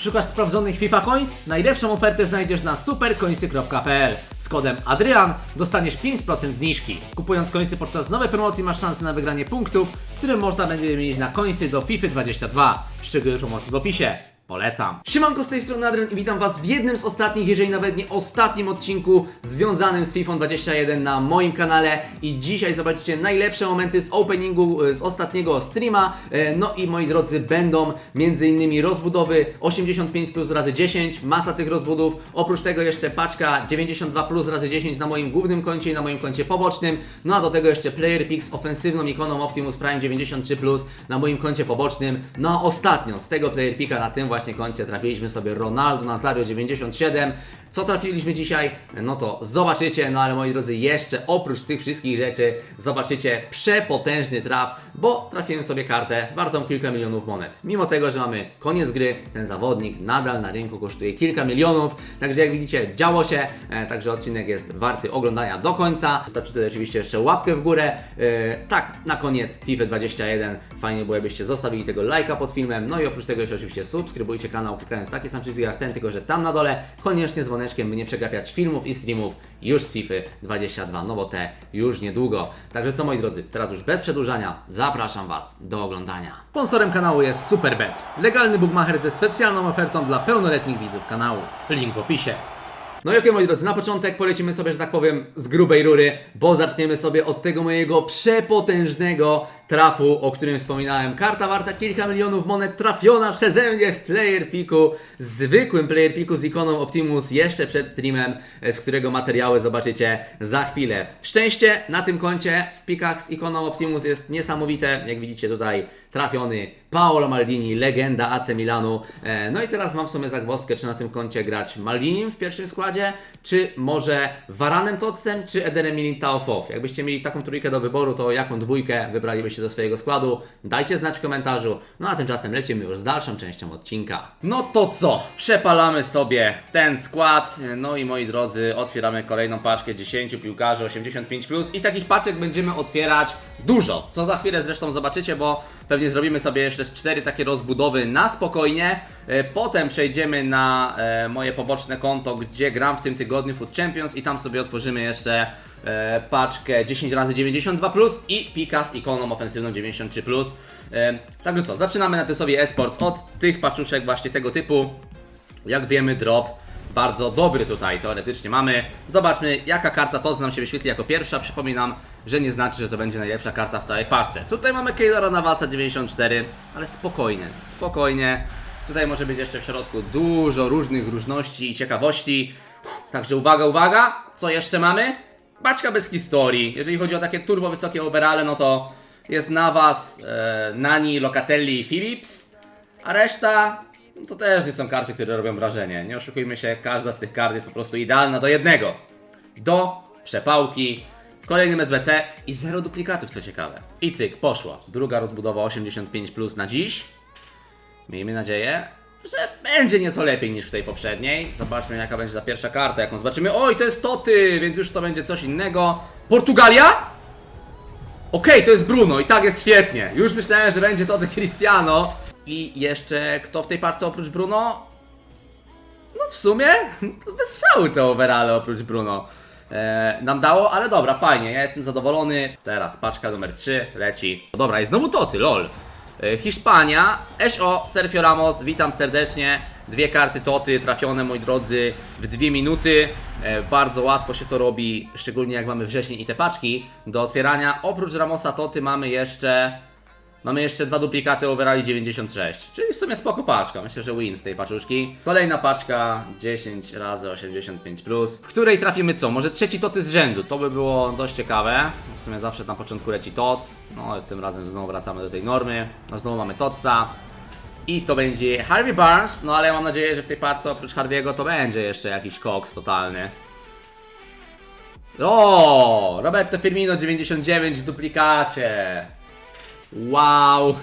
Szukasz sprawdzonych FIFA Coins? Najlepszą ofertę znajdziesz na supercoinsy.pl. Z kodem ADRIAN dostaniesz 5% zniżki. Kupując coinsy podczas nowej promocji masz szansę na wygranie punktów, które można będzie wymienić na coinsy do FIFA 22. Szczegóły promocji w opisie. Polecam. Siemanko z tej strony Adrian i witam Was w jednym z ostatnich, jeżeli nawet nie ostatnim odcinku związanym z FIFA 21 na moim kanale i dzisiaj zobaczycie najlepsze momenty z openingu e, z ostatniego streama. E, No i moi drodzy, będą m.in. rozbudowy 85 plus razy 10, masa tych rozbudów, oprócz tego jeszcze paczka 92 plus razy 10 na moim głównym koncie i na moim koncie pobocznym, no a do tego jeszcze Player Pick z ofensywną ikoną Optimus Prime 93 plus na moim koncie pobocznym. No a ostatnio z tego Player Picka na tym właśnie koncie trafiliśmy sobie Ronaldo Nazario 97. Co trafiliśmy dzisiaj? No to zobaczycie, no ale moi drodzy, jeszcze oprócz tych wszystkich rzeczy zobaczycie przepotężny traf, bo trafiłem sobie kartę wartą kilka milionów monet. Mimo tego, że mamy koniec gry, ten zawodnik nadal na rynku kosztuje kilka milionów, także jak widzicie działo się, e, także odcinek jest warty oglądania do końca. Zostawcie tutaj oczywiście jeszcze łapkę w górę. E, tak, na koniec FIFA 21, fajnie było jakbyście zostawili tego lajka pod filmem, no i oprócz tego jeszcze oczywiście subskrybujcie kanał klikając taki sam przycisk jak ten, tylko że tam na dole koniecznie dzwoneczkiem, by nie przegapiać filmów i streamów już z FIFA 22, no bo te już niedługo. Także co moi drodzy, teraz już bez przedłużania zapraszam Was do oglądania. Sponsorem kanału jest Superbet, legalny bookmacher ze specjalną ofertą dla pełnoletnich widzów kanału. Link w opisie. No i okej, moi drodzy, na początek polecimy sobie, że tak powiem, z grubej rury, bo zaczniemy sobie od tego mojego przepotężnego trafu, o którym wspominałem. Karta warta kilka milionów monet trafiona przeze mnie w player picku, zwykłym player picku z ikoną Optimus jeszcze przed streamem, z którego materiały zobaczycie za chwilę. Szczęście na tym koncie w pikach z ikoną Optimus jest niesamowite, jak widzicie tutaj trafiony Paolo Maldini, legenda AC Milanu. E, No i teraz mam w sumie zagwozdkę, czy na tym koncie grać Maldinim w pierwszym składzie, czy może Varanem Totsem, czy Ederem Militao-Fof. Jakbyście mieli taką trójkę do wyboru, to jaką dwójkę wybralibyście do swojego składu? Dajcie znać w komentarzu. No a tymczasem lecimy już z dalszą częścią odcinka. No to co? Przepalamy sobie ten skład. No i moi drodzy, otwieramy kolejną paczkę 10 piłkarzy 85+. Plus. I takich paczek będziemy otwierać dużo. Co za chwilę zresztą zobaczycie, bo pewnie zrobimy sobie jeszcze z cztery takie rozbudowy na spokojnie. E, Potem przejdziemy na e, moje poboczne konto, gdzie gram w tym tygodniu Food Champions i tam sobie otworzymy jeszcze e, paczkę 10 razy 92 plus i pika z ikoną ofensywną 93 plus. E, Także co, zaczynamy na sobie esports od tych paczuszek właśnie tego typu. Jak wiemy, drop bardzo dobry tutaj teoretycznie mamy. Zobaczmy, jaka karta to nam się wyświetli jako pierwsza. Przypominam, że nie znaczy, że to będzie najlepsza karta w całej parce. Tutaj mamy Keylora Navasa 94, ale spokojnie, spokojnie. Tutaj może być jeszcze w środku dużo różnych różności i ciekawości. Także uwaga, uwaga, co jeszcze mamy? Baczka bez historii. Jeżeli chodzi o takie turbo wysokie overale, no to jest Navas, e, Nani, Locatelli i Philips. A reszta no to też nie są karty, które robią wrażenie. Nie oszukujmy się, każda z tych kart jest po prostu idealna do jednego. Do przepałki, w kolejnym SBC i zero duplikatów, co ciekawe. I cyk, poszła. Druga rozbudowa 85 plus na dziś. Miejmy nadzieję, że będzie nieco lepiej niż w tej poprzedniej. Zobaczmy, jaka będzie ta pierwsza karta, jaką zobaczymy. Oj, to jest Toty, więc już to będzie coś innego. Portugalia? Okej, to jest Bruno i tak jest świetnie. Już myślałem, że będzie to de Cristiano. I jeszcze kto w tej parce oprócz Bruno? No w sumie bez szału te overale oprócz Bruno e, nam dało, ale dobra, fajnie, ja jestem zadowolony. Teraz paczka numer 3 leci. Dobra, jest znowu Toty, lol. E, Hiszpania, SO, Sergio Ramos, witam serdecznie. Dwie karty Toty trafione, moi drodzy, w dwie minuty. E, bardzo łatwo się to robi, szczególnie jak mamy wrzesień i te paczki do otwierania. Oprócz Ramosa Toty mamy jeszcze... Mamy jeszcze dwa duplikaty overali 96, czyli w sumie spoko paczka. Myślę, że win z tej paczuszki. Kolejna paczka 10 razy 85 plus, w której trafimy co? Może trzeci toty z rzędu. To by było dość ciekawe. W sumie zawsze na początku leci tots. No ale tym razem znowu wracamy do tej normy. No znowu mamy totsa. I to będzie Harvey Barnes, no ale mam nadzieję, że w tej parce oprócz Harvey'ego to będzie jeszcze jakiś koks totalny. O, Roberto Firmino 99 w duplikacie. Wow!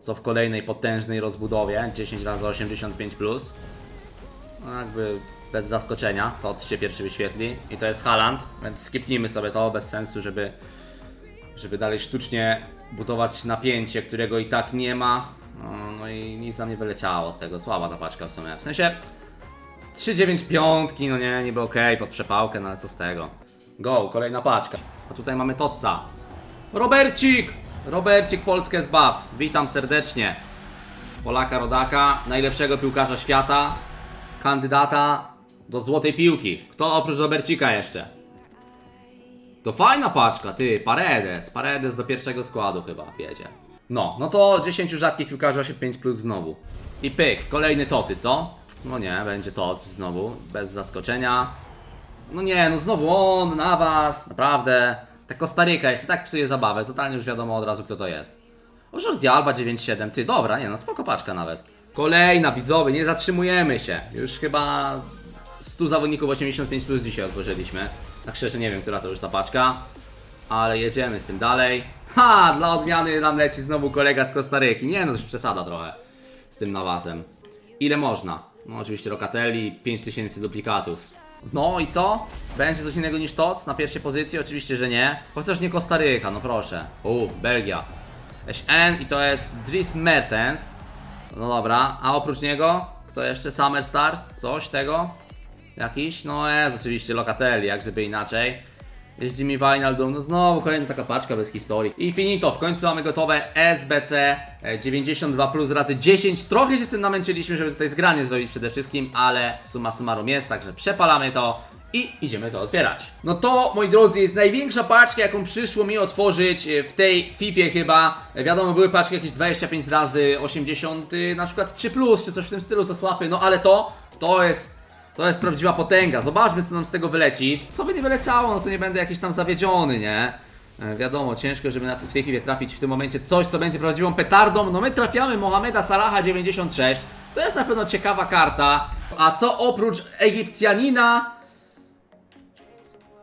Co w kolejnej potężnej rozbudowie 10 razy 85 plus. No jakby bez zaskoczenia, to się pierwszy wyświetli i to jest Haaland, więc skipnijmy sobie to bez sensu, żeby żeby dalej sztucznie budować napięcie, którego i tak nie ma. No, no i nic nam nie wyleciało z tego, słaba ta paczka w sumie. W sensie 395, no nie, niby okej, pod przepałkę, no ale co z tego. Go, kolejna paczka. A tutaj mamy Totsa. Robercik! Robercik Polskę zbaw. Witam serdecznie. Polaka Rodaka, najlepszego piłkarza świata, kandydata do złotej piłki. Kto oprócz Robercika jeszcze? To fajna paczka, ty, Paredes. Paredes do pierwszego składu chyba wiedzie. No, no to 10 rzadkich piłkarzy 8-5 plus znowu. I pyk, kolejny toty, co? No nie, będzie tot znowu, bez zaskoczenia. No nie, no znowu on, na was, naprawdę. Ta Kostaryka jeszcze tak psuje zabawę, totalnie już wiadomo od razu kto to jest. O Jordi Alba 9-7, ty, dobra, nie no, spoko paczka nawet. Kolejna, widzowie, nie zatrzymujemy się. Już chyba 100 zawodników 85 plus dzisiaj otworzyliśmy. Tak szczerze nie wiem, która to już ta paczka. Ale jedziemy z tym dalej. Ha! Dla odmiany nam leci znowu kolega z Kostaryki. Nie no, to już przesada trochę z tym nawazem. Ile można? No oczywiście Locatelli, 5000 duplikatów. No i co? Będzie coś innego niż TOC na pierwszej pozycji? Oczywiście, że nie. Chociaż nie Kostaryka, no proszę. U, Belgia. SN i to jest Dries Mertens. No dobra, a oprócz niego? Kto jeszcze? Summer Stars? Coś tego? Jakiś? No jest oczywiście Locatelli, jak żeby inaczej. Jest Jimmy Wijnaldum, no znowu kolejna taka paczka bez historii. I finito, w końcu mamy gotowe SBC e, 92 plus razy 10. Trochę się z tym namęczyliśmy, żeby tutaj zgranie zrobić przede wszystkim, ale summa summarum jest, także przepalamy to i idziemy to otwierać. No to, moi drodzy, jest największa paczka, jaką przyszło mi otworzyć e, w tej FIFA chyba. E, Wiadomo, były paczki jakieś 25 razy 80, y, na przykład 3 plus, czy coś w tym stylu za słapy, no ale to, to jest to jest prawdziwa potęga. Zobaczmy, co nam z tego wyleci. Co by nie wyleciało, no to nie będę jakiś tam zawiedziony, nie? E, wiadomo, ciężko, żeby na, w tej chwili trafić w tym momencie coś, co będzie prawdziwą petardą. No my trafiamy Mohameda Salaha 96. To jest na pewno ciekawa karta. A co oprócz Egipcjanina?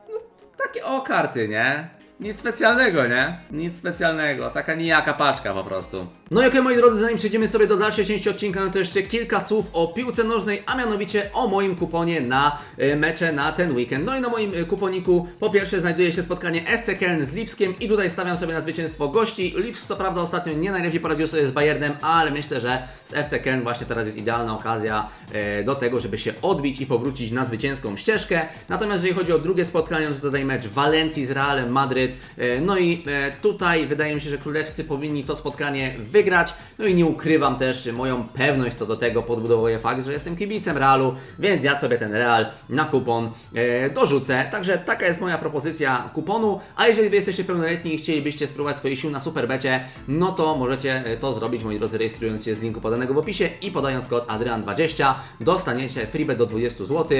No, takie o karty, nie? Nic specjalnego, nie? Nic specjalnego, taka nijaka paczka po prostu. No i okej, moi drodzy, zanim przejdziemy sobie do dalszej części odcinka, no to jeszcze kilka słów o piłce nożnej, a mianowicie o moim kuponie na e, mecze na ten weekend. No i na moim e, kuponiku po pierwsze znajduje się spotkanie FC Köln z Lipskiem i tutaj stawiam sobie na zwycięstwo gości. Lips co prawda ostatnio nie najlepiej poradził sobie z Bayernem, ale myślę, że z FC Köln właśnie teraz jest idealna okazja e, do tego, żeby się odbić i powrócić na zwycięską ścieżkę. Natomiast jeżeli chodzi o drugie spotkanie, no to tutaj mecz Walencji z Realem Madryt. E, No i e, tutaj wydaje mi się, że królewscy powinni to spotkanie wygrać. No i nie ukrywam też moją pewność co do tego, podbudowuję fakt, że jestem kibicem Realu, więc ja sobie ten Real na kupon e, dorzucę. Także taka jest moja propozycja kuponu. A jeżeli wy jesteście pełnoletni i chcielibyście spróbować swoich sił na superbecie, no to możecie to zrobić, moi drodzy, rejestrując się z linku podanego w opisie i podając kod Adrian20 dostaniecie freebet do 20 zł.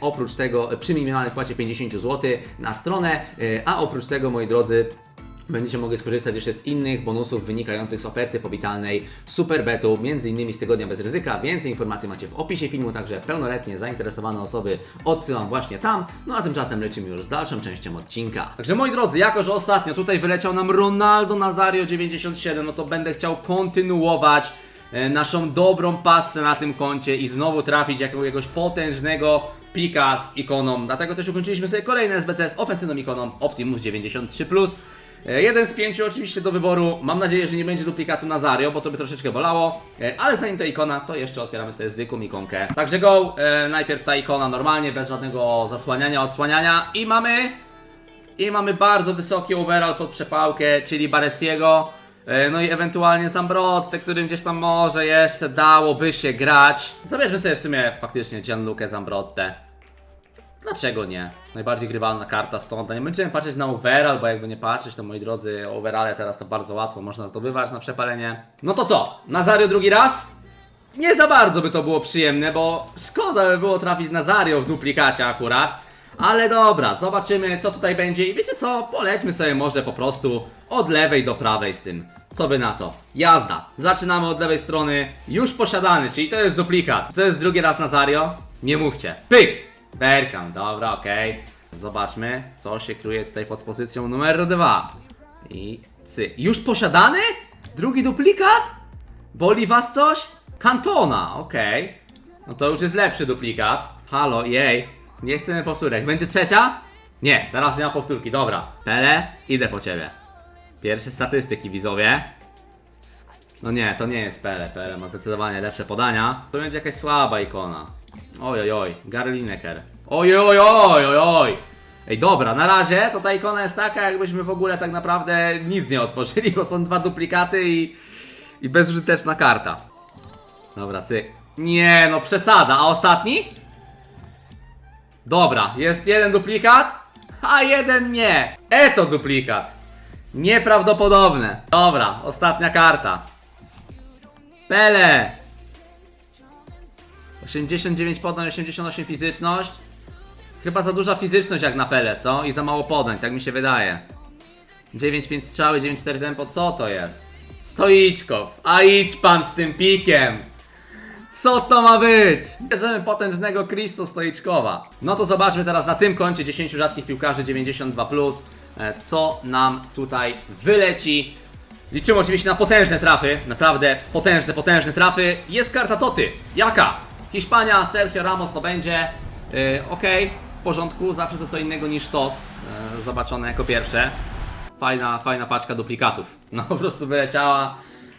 Oprócz tego przy minimalnej wpłacie 50 zł na stronę, a oprócz tego, moi drodzy, Będziecie mogli skorzystać jeszcze z innych bonusów wynikających z oferty powitalnej Superbetu, między innymi z tygodnia bez ryzyka. Więcej informacji macie w opisie filmu, także pełnoletnie zainteresowane osoby odsyłam właśnie tam. No a tymczasem lecimy już z dalszą częścią odcinka. Także moi drodzy, jako że ostatnio tutaj wyleciał nam Ronaldo Nazario 97, no to będę chciał kontynuować e, naszą dobrą pasę na tym koncie i znowu trafić jakiegoś potężnego pika z ikoną. Dlatego też ukończyliśmy sobie kolejne SBC z ofensywną ikoną Optimus 93+. E, Jeden z pięciu oczywiście do wyboru. Mam nadzieję, że nie będzie duplikatu Nazario, bo to by troszeczkę bolało. E, Ale zanim to ikona, to jeszcze otwieramy sobie zwykłą ikonkę. Także go, e, najpierw ta ikona normalnie, bez żadnego zasłaniania, odsłaniania. I mamy... I mamy bardzo wysoki overall pod przepałkę, czyli Baresiego. No i ewentualnie Zambrotte, którym gdzieś tam może jeszcze dałoby się grać. Zabierzmy sobie w sumie faktycznie Gianluca Zambrotte. Dlaczego nie? Najbardziej grywalna karta stąd. Nie będziemy patrzeć na overall, bo jakby nie patrzeć, to moi drodzy, overale teraz to bardzo łatwo można zdobywać na przepalenie. No to co? Nazario drugi raz? Nie za bardzo by to było przyjemne, bo szkoda by było trafić Nazario w duplikacie akurat. Ale dobra, zobaczymy co tutaj będzie i wiecie co? Polećmy sobie może po prostu od lewej do prawej z tym. Co by na to? Jazda. Zaczynamy od lewej strony. Już posiadany, czyli to jest duplikat. To jest drugi raz Nazario? Nie mówcie. Pyk! Berkan, dobra, okej. Zobaczmy, co się kryje tutaj pod pozycją numer dwa. I cy. Już posiadany? Drugi duplikat? Boli was coś? Kantona, okej. No to już jest lepszy duplikat. Halo, jej. Nie chcemy powtórek. Będzie trzecia? Nie, teraz nie ma powtórki, dobra. Pele, idę po ciebie. Pierwsze statystyki, widzowie. No nie, to nie jest Pele. Pele ma zdecydowanie lepsze podania. To będzie jakaś słaba ikona. Oj, oj, oj. Gary Lineker. Oj, oj, oj, oj, oj. Ej, dobra, na razie to ta ikona jest taka, jakbyśmy w ogóle tak naprawdę nic nie otworzyli, bo są dwa duplikaty i, i bezużyteczna karta. Dobra, cyk. Nie, no przesada. A ostatni? Dobra, jest jeden duplikat, a jeden nie. Eto duplikat. Nieprawdopodobne. Dobra, ostatnia karta. Pele. 89 podań, 88 fizyczność. Chyba za duża fizyczność jak na Pele, co? I za mało podań, tak mi się wydaje. 9-5 strzały, 9-4 tempo, co to jest? Stoiczkow, a idź pan z tym pikiem. Co to ma być? Bierzemy potężnego Kristo Stoiczkowa. No to zobaczmy teraz na tym koncie 10 rzadkich piłkarzy 92+, plus, e, co nam tutaj wyleci. Liczymy oczywiście na potężne trafy, naprawdę potężne, potężne trafy. Jest karta Toty. Jaka? Hiszpania, Sergio Ramos to będzie. Yy, Okej, w porządku, zawsze to co innego niż TOC, yy, zobaczone jako pierwsze. Fajna, fajna paczka duplikatów. No po prostu wyleciała.